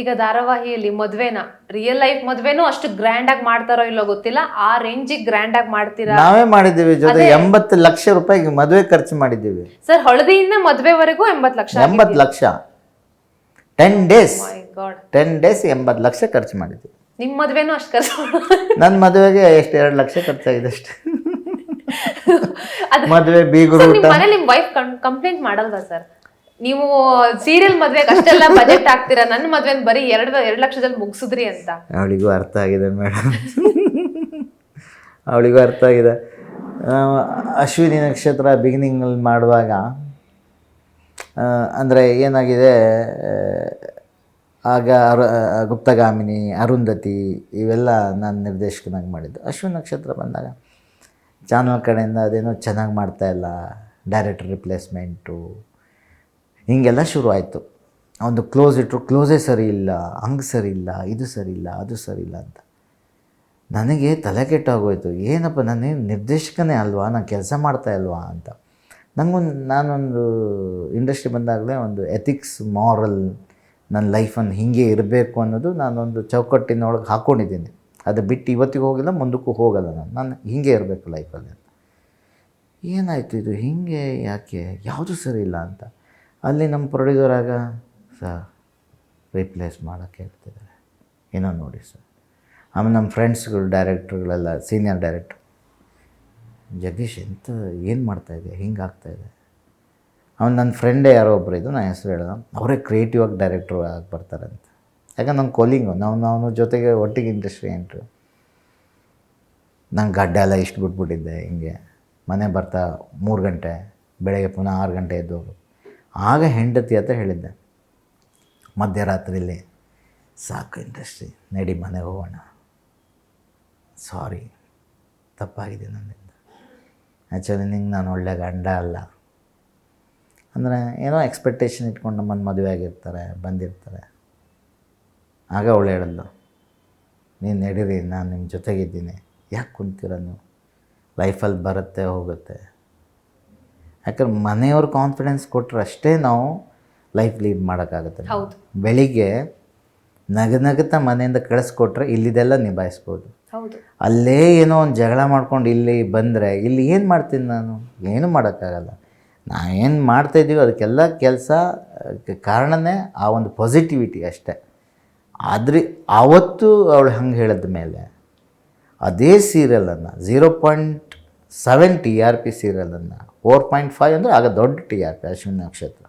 ಈಗ ಧಾರಾವಾಹಿಯಲ್ಲಿ ಮದ್ವೆನ? Real life ಮದ್ವೆನೂ ಅಷ್ಟು grand ಆಗಿ ಮಾಡ್ತಾರೋ ಇಲ್ಲೋ ಗೊತ್ತಿಲ್ಲ. ಆ ರೇಂಜಿಗೆ ಗ್ರ್ಯಾಂಡ್ ಆಗಿ ಮಾಡ್ತೀರಾ? ನಾವೇ ಮಾಡಿದ್ದೀವಿ ಜೊತೆ ಎಂಬತ್ತು ಲಕ್ಷ ರೂಪಾಯಿ ಮದುವೆ ಖರ್ಚು ಮಾಡಿದ್ದೀವಿ. ಸರ್ ಹಳದಿಯಿಂದ ಮದ್ವೆವರೆಗೂ ಎಂಬತ್ ಲಕ್ಷ ಎಂಬತ್ತು lakh. Ten days ten days ಎಂಬತ್ತು ಲಕ್ಷ ಖರ್ಚು ಮಾಡಿದ್ದೀವಿ. ನಿಮ್ಮ ಮದ್ವೆನೂ ಅಷ್ಟು ಖರ್ಚು ನನ್ನ ಮದುವೆಗೆ ಎಷ್ಟು? ಎರಡು ಲಕ್ಷ ಖರ್ಚಾಗಿದೆ ಅಷ್ಟೇ. ಮದುವೆ ಬೀಗರು ಮನೇಲಿ ನಿಮ್ ವೈಫ್ ಕಂಪ್ಲೇಂಟ್ ಮಾಡಲ್ವಾ ಸರ್? ನೀವು ಸೀರಿಯಲ್ ಮದ್ವೆ ಅಷ್ಟೆಲ್ಲ ಬಜೆಟ್ ಹಾಕ್ತೀರಾ? ನನ್ನ ಮದ್ವೆ ಬರೀ ಎರಡು ಎರಡು ಲಕ್ಷದಲ್ಲಿ ಮುಗಿಸಿದ್ರಿ ಅಂತ. ಅವಳಿಗೂ ಅರ್ಥ ಆಗಿದೆ ಮೇಡಮ್ ಅವಳಿಗೂ ಅರ್ಥ ಆಗಿದೆ. ಅಶ್ವಿನಿ ನಕ್ಷತ್ರ ಬಿಗಿನಿಂಗಲ್ಲಿ ಮಾಡುವಾಗ ಅಂದರೆ ಏನಾಗಿದೆ ಆಗ ಅರು ಗುಪ್ತಗಾಮಿನಿ, ಅರುಂಧತಿ, ಇವೆಲ್ಲ ನಾನು ನಿರ್ದೇಶಕನಾಗಿ ಮಾಡಿದ್ದು. ಅಶ್ವಿನಿ ನಕ್ಷತ್ರ ಬಂದಾಗ ಚಾನಲ್ ಕಡೆಯಿಂದ ಅದೇನೋ ಚೆನ್ನಾಗಿ ಮಾಡ್ತಾಯಿಲ್ಲ ಡೈರೆಕ್ಟರ್ ರಿಪ್ಲೇಸ್ಮೆಂಟು ಹೀಗೆಲ್ಲ ಶುರು ಆಯಿತು ಒಂದು ಕ್ಲೋಸ್ ಇಟ್ಟರು ಕ್ಲೋಸೇ ಸರಿ ಇಲ್ಲ, ಹಂಗೆ ಸರಿ ಇಲ್ಲ, ಇದು ಸರಿ ಇಲ್ಲ, ಅದು ಸರಿ ಇಲ್ಲ ಅಂತ. ನನಗೆ ತಲೆ ಕೆಟ್ಟಾಗೋಯ್ತು. ಏನಪ್ಪ ನಾನೇನು ನಿರ್ದೇಶಕನೇ ಅಲ್ವಾ? ನಾನು ಕೆಲಸ ಮಾಡ್ತಾ ಇಲ್ವಾ ಅಂತ. ನನಗೊಂದು ನಾನೊಂದು ಇಂಡಸ್ಟ್ರಿ ಬಂದಾಗಲೇ ಒಂದು ಎಥಿಕ್ಸ್ ಮಾರಲ್ ನನ್ನ ಲೈಫನ್ನು ಹೀಗೆ ಇರಬೇಕು ಅನ್ನೋದು ನಾನೊಂದು ಚೌಕಟ್ಟಿನೊಳಗೆ ಹಾಕ್ಕೊಂಡಿದ್ದೀನಿ ಅದು ಬಿಟ್ಟು ಇವತ್ತಿಗೆ ಹೋಗಿಲ್ಲ, ಮುಂದಕ್ಕೂ ಹೋಗಲ್ಲ ನಾನು. ನಾನು ಹೀಗೆ ಇರಬೇಕು ಲೈಫಲ್ಲಿ ಏನಾಯಿತು ಇದು? ಹೀಗೆ ಯಾಕೆ? ಯಾವುದು ಸರಿ ಇಲ್ಲ ಅಂತ. ಅಲ್ಲಿ ನಮ್ಮ ಪ್ರೊಡ್ಯೂಸರ್ ಆಗ ಸರ್ ರಿಪ್ಲೇಸ್ ಮಾಡೋಕ್ಕೆ ಹೇಳ್ತಿದ್ದಾರೆ. ಏನೋ ನೋಡಿ, ಸರ್. ಆಮೇಲೆ ನಮ್ಮ ಫ್ರೆಂಡ್ಸ್ಗಳು ಡೈರೆಕ್ಟ್ರುಗಳೆಲ್ಲ ಸೀನಿಯರ್ ಡೈರೆಕ್ಟ್ರು ಜಗದೀಶ್, ಎಂತ, ಏನು ಮಾಡ್ತಾಯಿದೆ ಹಿಂಗೆ ಆಗ್ತಾಯಿದೆ ಅವ್ನು ನನ್ನ ಫ್ರೆಂಡೇ ಯಾರೋ ಒಬ್ಬರು ಇದು ನಾನು ಹೆಸರು ಹೇಳ್ದ ಅವರೇ ಕ್ರಿಯೇಟಿವ್ ಆಗಿ ಡೈರೆಕ್ಟ್ರು ಆಗಿ ಬರ್ತಾರಂತ. ಯಾಕಂದ್ರೆ ನಂಗೆ ಕೊಲಿಂಗು ನಾವು ನಾವು ಜೊತೆಗೆ ಒಟ್ಟಿಗೆ ಇಂಡಸ್ಟ್ರಿ ಎಂಟ್ರು ನಂಗೆ ಗಡ್ಡ ಎಲ್ಲ ಇಷ್ಟು ಬಿಟ್ಬಿಟ್ಟಿದ್ದೆ ಹಿಂಗೆ. ಮನೆ ಬರ್ತಾ ಮೂರು ಗಂಟೆ, ಬೆಳಗ್ಗೆ ಪುನಃ ಆರು ಗಂಟೆ ಎದ್ದು ಆಗ ಹೆಂಡತಿ ಅಂತ ಹೇಳಿದ್ದೆ ಮಧ್ಯರಾತ್ರಿಯಲ್ಲಿ ಸಾಕು ಇಂಡಸ್ಟ್ರಿ, ನಡಿ ಮನೆಗೆ ಹೋಗೋಣ. ಸಾರಿ, ತಪ್ಪಾಗಿದೆ ನನ್ನಿಂದ. ಆ್ಯಕ್ಚುಲಿ ನಿಂಗೆ ನಾನು ಒಳ್ಳೆ ಗಂಡ ಅಲ್ಲ. ಅಂದರೆ ಏನೋ ಎಕ್ಸ್ಪೆಕ್ಟೇಷನ್ ಇಟ್ಕೊಂಡು ನಮ್ಮನ್ನು ಮದುವೆ ಆಗಿರ್ತಾರೆ, ಬಂದಿರ್ತಾರೆ. ಆಗ ಅವಳು ಹೇಳಿದ್ಲು, ನೀನು ನಡೀರಿ, ನಾನು ನಿಮ್ಮ ಜೊತೆಗಿದ್ದೀನಿ. ಯಾಕೆ ಕುಂತೀರ ನೀವು? ಲೈಫಲ್ಲಿ ಬರುತ್ತೆ, ಹೋಗುತ್ತೆ. ಯಾಕಂದ್ರೆ ಮನೆಯವ್ರು ಕಾನ್ಫಿಡೆನ್ಸ್ ಕೊಟ್ಟರೆ ಅಷ್ಟೇ ನಾವು ಲೈಫ್ ಲೀಡ್ ಮಾಡೋಕ್ಕಾಗುತ್ತೆ. ಹೌದು. ಬೆಳಿಗ್ಗೆ ನಗ ನಗುತ್ತ ಮನೆಯಿಂದ ಕಳಿಸ್ಕೊಟ್ರೆ ಇಲ್ಲಿದೆಲ್ಲ ನಿಭಾಯಿಸ್ಬೋದು. ಹೌದು. ಅಲ್ಲೇ ಏನೋ ಒಂದು ಜಗಳ ಮಾಡ್ಕೊಂಡು ಇಲ್ಲಿ ಬಂದರೆ ಇಲ್ಲಿ ಏನು ಮಾಡ್ತೀನಿ ನಾನು? ಏನೂ ಮಾಡೋಕ್ಕಾಗಲ್ಲ. ನಾನು ಏನು ಮಾಡ್ತಾಯಿದ್ದೀವಿ ಅದಕ್ಕೆಲ್ಲ ಕೆಲಸ ಕಾರಣನೇ ಆ ಒಂದು ಪಾಸಿಟಿವಿಟಿ ಅಷ್ಟೇ. ಆದರೆ ಆವತ್ತು ಅವಳು ಹಂಗೆ ಹೇಳಿದ ಮೇಲೆ ಅದೇ ಸೀರಿಯಲನ್ನು zero point seven T R P ಸೀರಿಯಲನ್ನು four point five ಅಂದರೆ ಆಗ ದೊಡ್ಡ ಟಿ ಆರ್ ಪಿ ಅಶ್ವಿನಿ ನಕ್ಷತ್ರ.